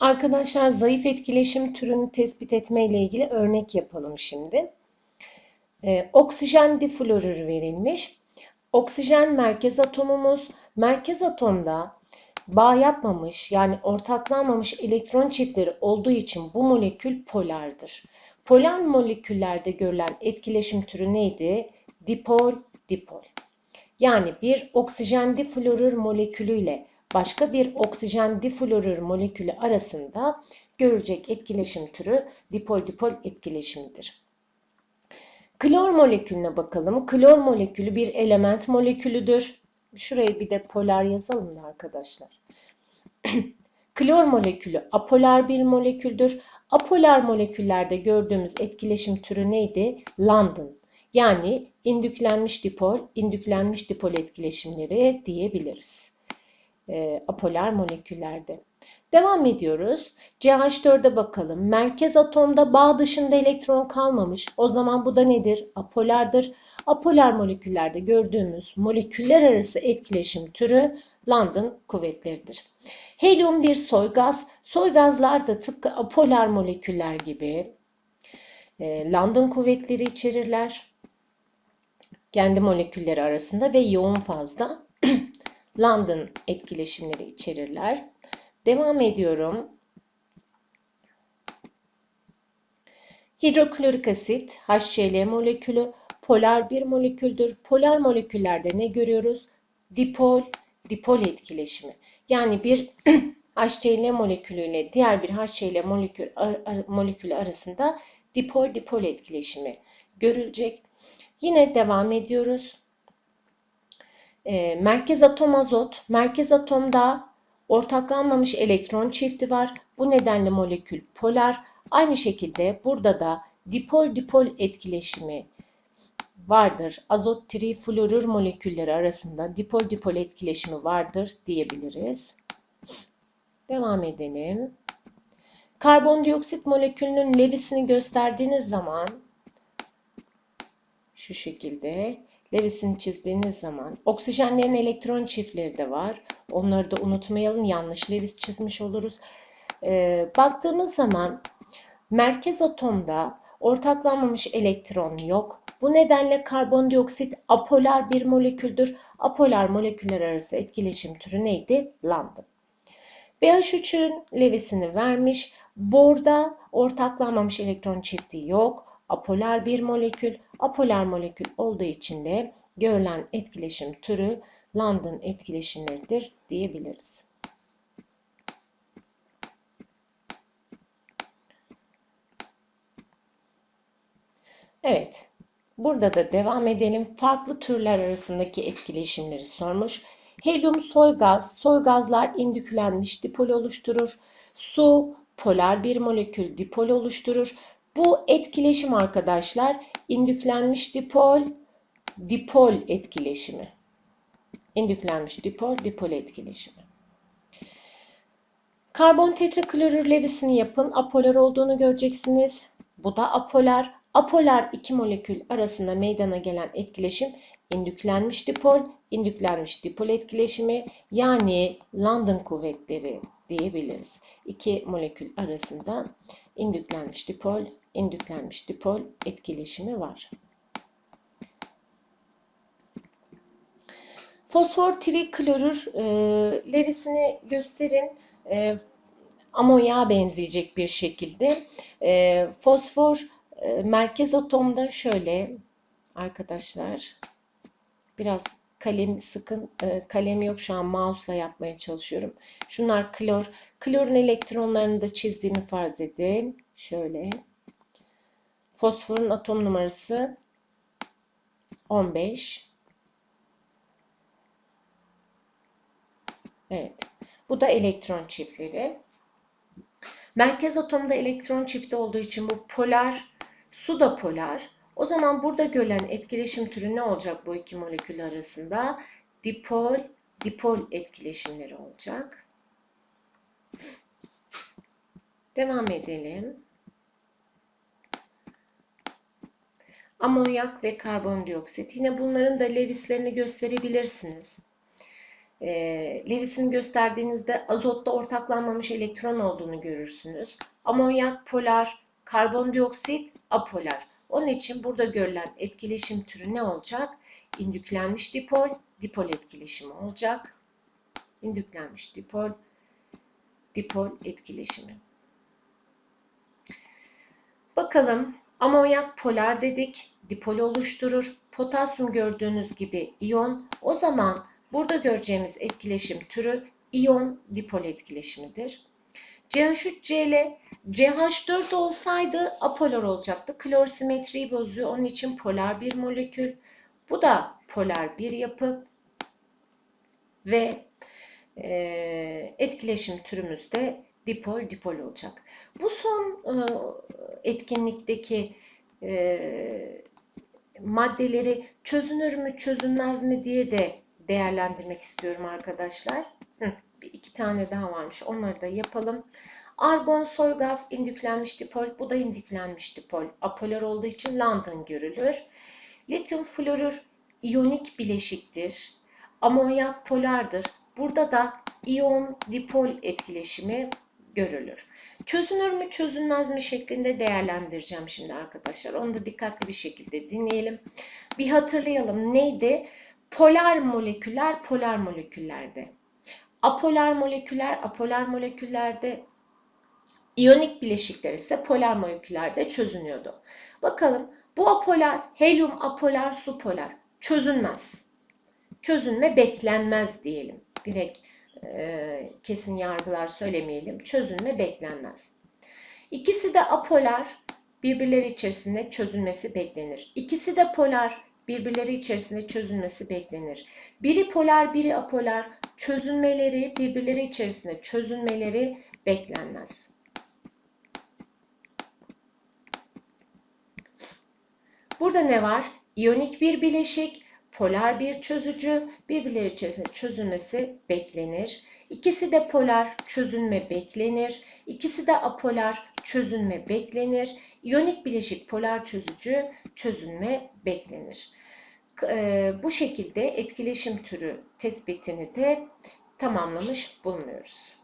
Arkadaşlar zayıf etkileşim türünü tespit etme ile ilgili örnek yapalım şimdi. Ee, oksijen diflorür verilmiş. Oksijen merkez atomumuz. Merkez atomda bağ yapmamış yani ortaklanmamış elektron çiftleri olduğu için bu molekül polardır. Polar moleküllerde görülen etkileşim türü neydi? Dipol, dipol. Yani bir oksijen diflorür molekülüyle başka bir oksijen diflorür molekülü arasında görülecek etkileşim türü dipol-dipol etkileşimidir. Klor molekülüne bakalım. Klor molekülü bir element molekülüdür. Şuraya bir de polar yazalım da arkadaşlar. Klor molekülü apolar bir moleküldür. Apolar moleküllerde gördüğümüz etkileşim türü neydi? London. Yani indüklenmiş dipol, indüklenmiş dipol etkileşimleri diyebiliriz. E, apolar moleküllerde. Devam ediyoruz. CH4'e bakalım. Merkez atomda bağ dışında elektron kalmamış. O zaman bu da nedir? Apolardır. Apolar moleküllerde gördüğümüz moleküller arası etkileşim türü London kuvvetleridir. Helyum bir soy gaz. Soy gazlar da tıpkı apolar moleküller gibi e, London kuvvetleri içerirler. Kendi molekülleri arasında ve yoğun fazla London etkileşimleri içerirler. Devam ediyorum. Hidroklorik asit HCl molekülü polar bir moleküldür. Polar moleküllerde ne görüyoruz? Dipol, dipol etkileşimi. Yani bir HCl molekülü diğer bir HCl molekül, molekülü arasında dipol dipol etkileşimi görülecek. Yine devam ediyoruz. E, merkez atom azot. Merkez atomda ortaklanmamış elektron çifti var. Bu nedenle molekül polar. Aynı şekilde burada da dipol dipol etkileşimi vardır. Azot trifluorür molekülleri arasında dipol dipol etkileşimi vardır diyebiliriz. Devam edelim. Karbondioksit molekülünün Lewis'ini gösterdiğiniz zaman şu şekilde Lewis'ini çizdiğiniz zaman oksijenlerin elektron çiftleri de var. Onları da unutmayalım. Yanlış Lewis çizmiş oluruz. Ee, baktığımız zaman merkez atomda ortaklanmamış elektron yok. Bu nedenle karbondioksit apolar bir moleküldür. Apolar moleküller arası etkileşim türü neydi? Lambda. BH3'ün Lewis'ini vermiş. Borda ortaklanmamış elektron çifti yok. Apolar bir molekül. Apolar molekül olduğu için de görülen etkileşim türü London etkileşimleridir diyebiliriz. Evet, burada da devam edelim. Farklı türler arasındaki etkileşimleri sormuş. Helyum soy gaz, soy gazlar indüklenmiş dipol oluşturur. Su polar bir molekül dipol oluşturur. Bu etkileşim arkadaşlar indüklenmiş dipol dipol etkileşimi. İndüklenmiş dipol dipol etkileşimi. Karbon tetraklorür Lewis'ini yapın. Apolar olduğunu göreceksiniz. Bu da apolar. Apolar iki molekül arasında meydana gelen etkileşim indüklenmiş dipol, indüklenmiş dipol etkileşimi yani London kuvvetleri diyebiliriz. İki molekül arasında indüklenmiş dipol, indüklenmiş dipol etkileşimi var. Fosfor triklorür e, Lewis'ini gösterin. E, amoya benzeyecek bir şekilde. E, fosfor e, merkez atomda şöyle arkadaşlar biraz kalem sıkın e, kalem yok şu an mouse'la yapmaya çalışıyorum. Şunlar klor. Klorun elektronlarını da çizdiğimi farz edin. Şöyle. Fosforun atom numarası 15. Evet. Bu da elektron çiftleri. Merkez atomda elektron çifti olduğu için bu polar, su da polar. O zaman burada görülen etkileşim türü ne olacak bu iki molekül arasında? Dipol, dipol etkileşimleri olacak. Devam edelim. Amonyak ve karbondioksit. Yine bunların da Lewis'lerini gösterebilirsiniz. e, Lewis'in gösterdiğinizde azotta ortaklanmamış elektron olduğunu görürsünüz. Amonyak polar, karbondioksit apolar. Onun için burada görülen etkileşim türü ne olacak? İndüklenmiş dipol, dipol etkileşimi olacak. İndüklenmiş dipol, dipol etkileşimi. Bakalım amonyak polar dedik, dipol oluşturur. Potasyum gördüğünüz gibi iyon. O zaman burada göreceğimiz etkileşim türü iyon dipol etkileşimidir. CH3Cl CH4 olsaydı apolar olacaktı. Klor simetriyi bozuyor. Onun için polar bir molekül. Bu da polar bir yapı. Ve e, etkileşim türümüz de dipol dipol olacak. Bu son e, etkinlikteki e, maddeleri çözünür mü çözünmez mi diye de değerlendirmek istiyorum arkadaşlar. Hı, bir iki tane daha varmış. Onları da yapalım. Argon soy gaz indüklenmiş dipol. Bu da indüklenmiş dipol. Apolar olduğu için London görülür. Lityum florür iyonik bileşiktir. Amonyak polardır. Burada da iyon dipol etkileşimi görülür. Çözünür mü çözünmez mi şeklinde değerlendireceğim şimdi arkadaşlar. Onu da dikkatli bir şekilde dinleyelim. Bir hatırlayalım neydi? Polar moleküller polar moleküllerde. Apolar moleküller apolar moleküllerde. İyonik bileşikler ise polar moleküllerde çözünüyordu. Bakalım bu apolar helyum apolar su polar çözünmez. Çözünme beklenmez diyelim. Direkt e, kesin yargılar söylemeyelim. Çözülme beklenmez. İkisi de apolar birbirleri içerisinde çözülmesi beklenir. İkisi de polar birbirleri içerisinde çözülmesi beklenir. Biri polar, biri apolar çözünmeleri birbirleri içerisinde çözülmeleri beklenmez. Burada ne var? İyonik bir bileşik, polar bir çözücü birbirleri içerisinde çözülmesi beklenir. İkisi de polar çözünme beklenir. İkisi de apolar çözünme beklenir. İyonik bileşik polar çözücü çözünme beklenir. Bu şekilde etkileşim türü tespitini de tamamlamış bulunuyoruz.